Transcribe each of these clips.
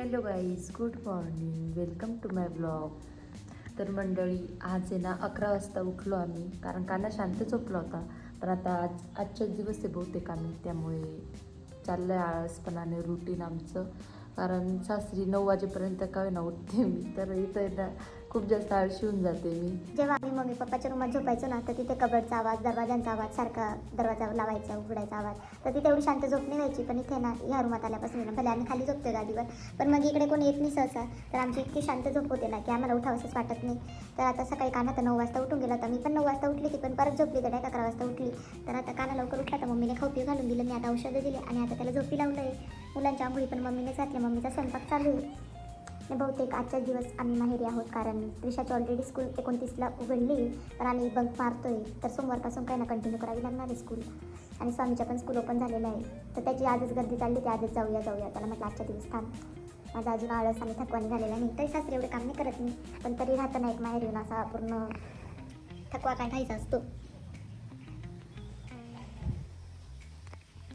Hello guys good morning welcome to my blog तर मंडळी आज आहे ना अकरा वाजता उठलो आम्ही कारण काना शांत झोपला होता. पण आता आज आजच्याच दिवस आहे बहुतेक आम्ही त्यामुळे चाललं आळसपणाने रुटीन आमचं. कारण सासरी नऊ वाजेपर्यंत काय ना उठते मी. तर इथं ना खूप जास्त आळशी होऊन जाते मी. जेव्हा आम्ही मम्मी पप्पाच्या रूमात झोपायचो ना तर तिथे कबडचा आवाज दरवाजांचा आवाज सारखा दरवाजा लावायचा उघडायचा आवाज. तर तिथे एवढी शांत झोप नाही व्हायची पण इथे ना ह्या रूमात आल्यापासून ना भले आम्ही खाली झोपतोय गादीवर पण मग इकडे कोणी येत नाही सहसा. तर आमची इतकी शांत झोप होते ना की आम्हाला उठावंसंच वाटत नाही. तर आता सकाळी काना तर नऊ वाजता उठून गेला होता. मी पण नऊ वाजता उठली ती पण परत झोपली तर अकरा वाजता उठली. तर आता काना लवकर उठला तर मम्मीने खाऊ घालून दिलं. मी आता औषधं दिले आणि आता त्याला झोपी लावलं आहे मुलांच्या आंघोळी पण मम्मीने घातल्या. मम्मीचा स्वयंपाक चालू आहे. बहुतेक आजचा दिवस आम्ही माहेरी आहोत कारण त्रिशाची ऑलरेडी स्कूल एकोणतीसला उघडली तर आम्ही बंक मारतोय. तर सोमवारपासून काही ना कंटिन्यू करावी लागणार आहे स्कूल आणि स्वामीच्या पण स्कूल ओपन झालेलं आहे. तर त्याची आजच गर्दी चालली ती आजच जाऊया जाऊया. त्याला म्हटलं आजच्या दिवस थांब. माझा अजून आळस आणि थकवा निघालेला नाही. तरी सासरे एवढे काम नाही करत मी. पण तरी राहताना एक माहेर येऊन असा पूर्ण थकवा काय खायचा असतो.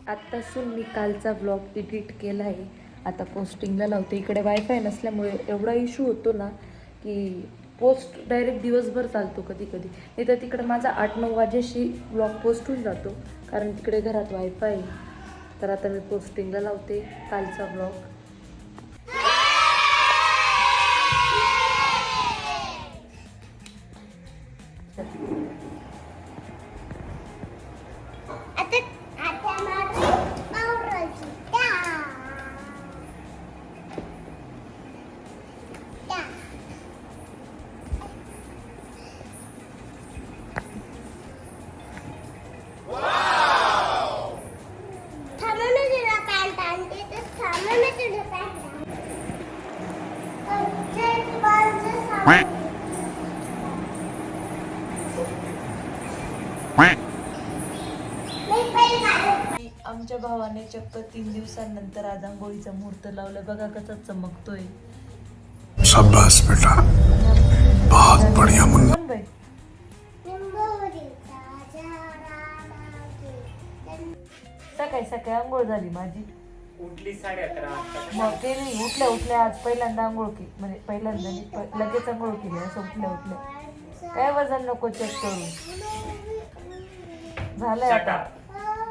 आत्तासून मी कालचा ब्लॉग एडिट केला आहे. आता पोस्टिंगला लावते. इकडे वायफाय नसल्यामुळे एवढा इशू होतो ना की पोस्ट डायरेक्ट दिवसभर चालतो कधी कधी. नाही तर तिकडे माझा आठ नऊ वाजेशी ब्लॉग पोस्ट होऊन जातो कारण तिकडे घरात वायफाय आहे. तर आता मी पोस्टिंगला लावते कालचा ब्लॉग आता आमच्या भावाने चक्क तीन दिवसांनंतर आज आंघोळीचा मुहूर्त लावलाय बघा कसा चमकतोय. बेटा. बहुत बढ़िया मुन्ना. सकाळी सकाळी आंघोळ झाली माझी. उठली साडे अकरा वाजता मग ते नाही उठल्या उठल्या आज पहिल्यांदा आंघोळ केली म्हणजे पहिल्यांदा नाही, प- लगेच आंघोळ केली असं उठल्या उठल्या काय वजन नको चेक करू झालंय आता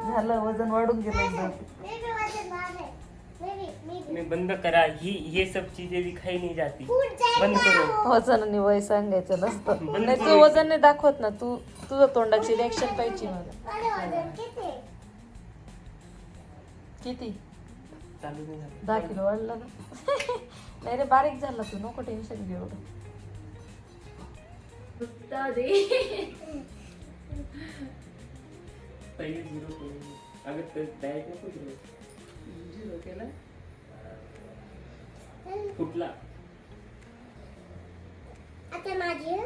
झालं वजन वाढून गेलं एकदम मी भी वजन वाढे. मी भी- मी भी. मैं बंद करा ही ये सब चीजें दिखाई नहीं जाती. बंद करो वजन आणि वय सांगायचं नसतं नाही तू. वजन नाही दाखवत ना तू तुझं तोंडाची रिॲक्शन पाहिजे मला? किती चालू नाही झालं. दहा किलो वाढला ना नाही रे बारीक झाला तू नको टेन्शन घेऊ. एवढं पहिले झिरो केलं. अगर तर डायरेक्ट नको झिरो झिरो केलं. फुटला आता माझी.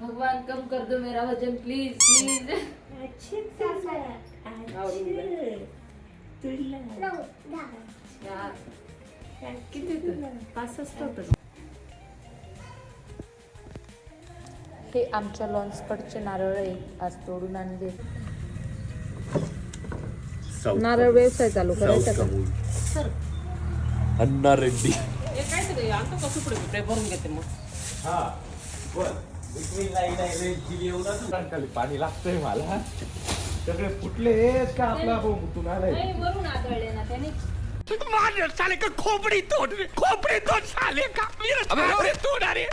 भगवान कम कर दो मेरा वजन प्लीज प्लीज हे आमच्या लॉन्सकडचे नारळ आहे. आज तोडून आणले. नारळ व्यवसाय चालू करायचा का अन्ना रेड्डी भरून घेते मग. पाणी लागतंय मला. सगळे फुटले का आपला कुठून आलाय? साले का खोपड़ी तोड़ खोपड़ी तोड़ साले का? मेरे तोड़ अरे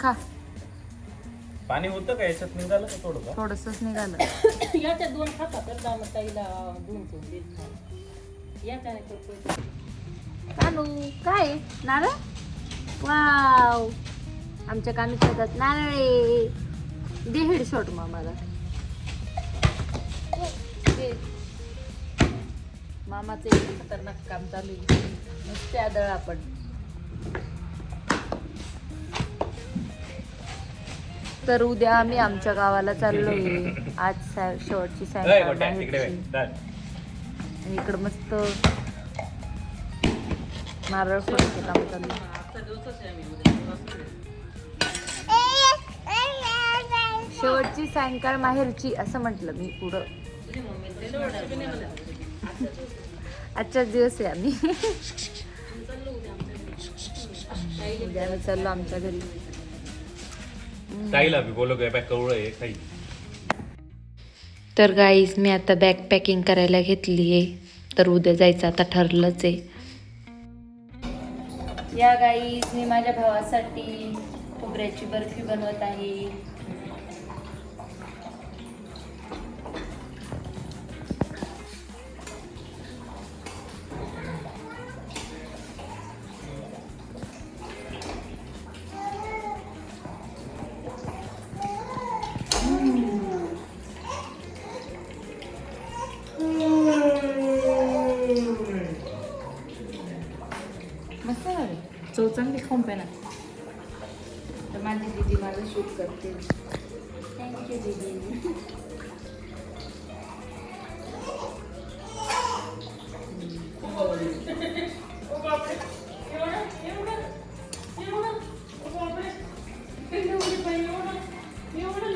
खा. पाणी होतं का? याच्यात निघालं का थोडं का थोडसच निघालं. याच्या दोन खाता तर दामताईला दोन दोन देत कानू काय नारळ? वाव. आमच्या कानू शेतात नारळे. दे हेड शॉट मग मला दे. मामाचं एक खतरनाक काम चालू आहे. नुसते आदळ आपण तर उद्या आम्ही आमच्या गावाला चाललोय आज सा- शेवटची सायंकाळ इकडं मस्त नारळ फोडायचं काम चालू आहे. ए, ए, शेवटची सायंकाळ माहेरची असं म्हटलं मी पुढं. आजचाच दिवस आहे आम्ही. उद्या आम्ही चाललो आमच्या घरी. ताईला बी बोलो काय कवळं आहे काही तर गाईज मी आता बॅग पॅकिंग करायला घेतली आहे. तर उद्या जायचं आता ठरलंच आहे. या गाईज मी माझ्या भावासाठी खोबऱ्याची बर्फी बनवत आहे. मस्त झाले चव चांगली खाऊन पे ना तर माझी दीदी माझं शूट करते thank you didi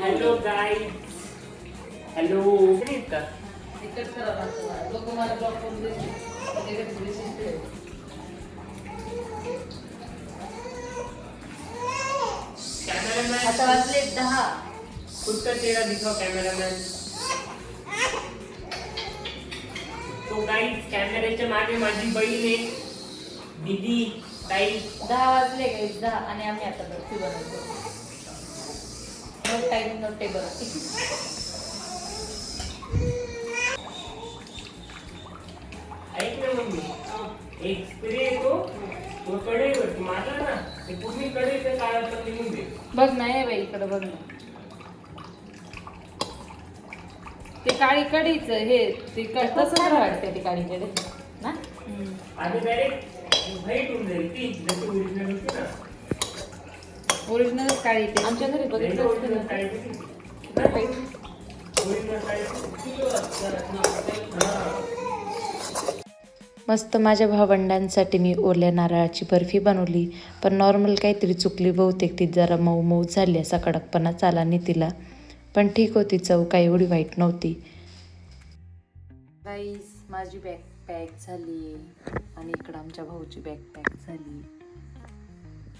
hello guy hello का कैमरामैन दहा खुद का चेहरा दिखाओ कैमरामैन तो गाईज कॅमेऱ्याच्या मागे माझी बहीण आहे. दीदी ताई दहा वाजले गाईज दहा. आणि आम्ही आता बर्फी बनवतो नो टाईम नो टेबल ऐक ना मम्मी. एक स्प्रे येतो. तो कडेवर माझा ना. ते पूर्ण कडेचं काळा पण निघून दे बघ ना हे बाई इकडे बघ ना. ते काळी कढीच हे ते क- तसंच वाटते ते काळी कढी ना आणि डायरेक्ट व्हाईट होऊन जाईल ती जशी ओरिजिनल होती ना. ओरिजिनल काळी ते आमच्या घरी बघितलं असतं ना. ती. ओरिजिनल मस्त माझ्या भावंडांसाठी मी ओल्या नारळाची बर्फी बनवली. पण नॉर्मल काहीतरी चुकली बहुतेक ती जरा मऊ मऊ झाली असा कडकपणा चाला नाही तिला पण ठीक होती चव काही एवढी वाईट नव्हती. गाईस माझी बॅग पॅक झाली. आणि इकडं आमच्या भाऊची बॅग पॅक झाली.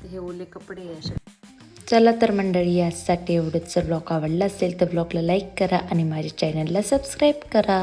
हे ओले कपडे असे चला तर मंडळी यासाठी एवढंच. जर ब्लॉग आवडला असेल तर ब्लॉगला लाईक करा आणि माझ्या चॅनलला सबस्क्राईब करा.